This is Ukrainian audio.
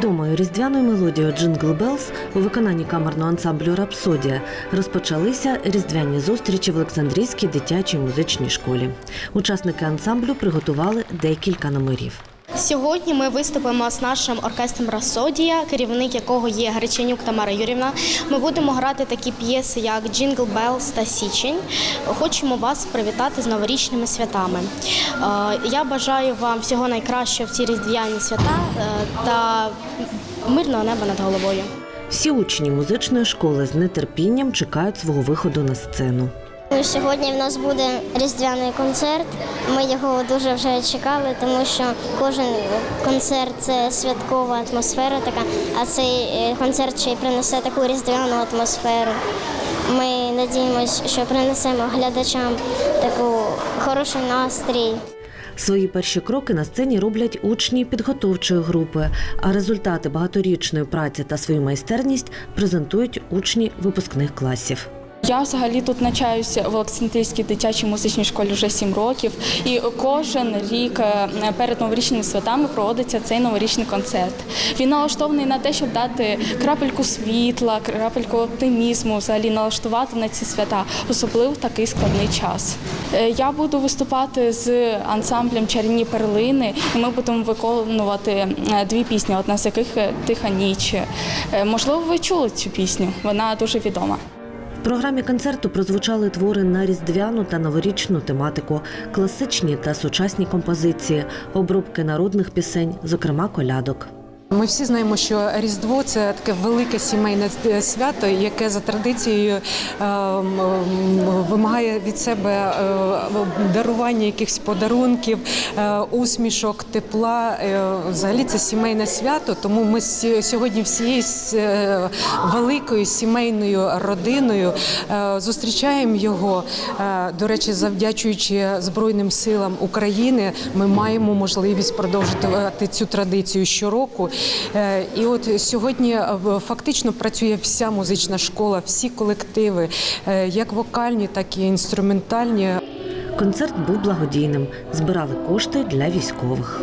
радіо Джингл Белс у виконанні камерного ансамблю Рапсодія розпочалися різдвяні зустрічі в Олександрійській дитячій музичній школі. Учасники ансамблю приготували декілька номерів. Сьогодні ми виступимо з нашим оркестром Расодія, керівник якого є Греченюк Тамара Юрівна. Ми будемо грати такі п'єси, як Джингл Белс та Січень. Хочемо вас привітати з новорічними святами. Е, Я бажаю вам всього найкращого в ці різдвяні свята е, та мирного неба над головою. Всі учні музичної школи з нетерпінням чекають свого виходу на сцену. Сьогодні в нас буде різдвяний концерт. Ми його дуже вже чекали, тому що кожен концерт це святкова атмосфера така, а цей е, концерт ще й принесе таку різдвяну атмосферу. Ми надіємося, що принесемо глядачам таку хороший настрій. Свої перші кроки на сцені роблять учні підготовчої групи, а результати багаторічної праці та свою майстерність презентують учні випускних класів. Я взагалі тут навчаюся в Олександрійській дитячій музичній школі вже сім років, і кожен рік е, перед новорічними святами проводиться цей новорічний концерт. Він налаштований на те, щоб дати крапельку світла, крапельку оптимізму, взагалі налаштувати на ці свята, особливо в такий складний час. Е, Я буду виступати з ансамблем Чарівні перлини, і ми будемо виконувати е, дві пісні, одна з яких Тиха ніч. Можливо, ви чули цю пісню, вона дуже відома. В програмі концерту прозвучали твори на різдвяну та новорічну тематику, класичні та сучасні композиції, обробки народних пісень, зокрема колядок. Ми всі знаємо, що Різдво це таке велике сімейне е, свято, яке за традицією е, вимагає від себе е, дарування якихось подарунків, усмішок, тепла. Взагалі це сімейне свято. Тому ми сьогодні всією великою сімейною родиною зустрічаємо його. До речі, завдячуючи Збройним силам України, ми маємо можливість продовжувати цю традицію щороку. Е, І от сьогодні е, фактично працює вся музична школа, всі колективи, е, як вокальні, так і інструментальні. Концерт був благодійним, збирали кошти для військових.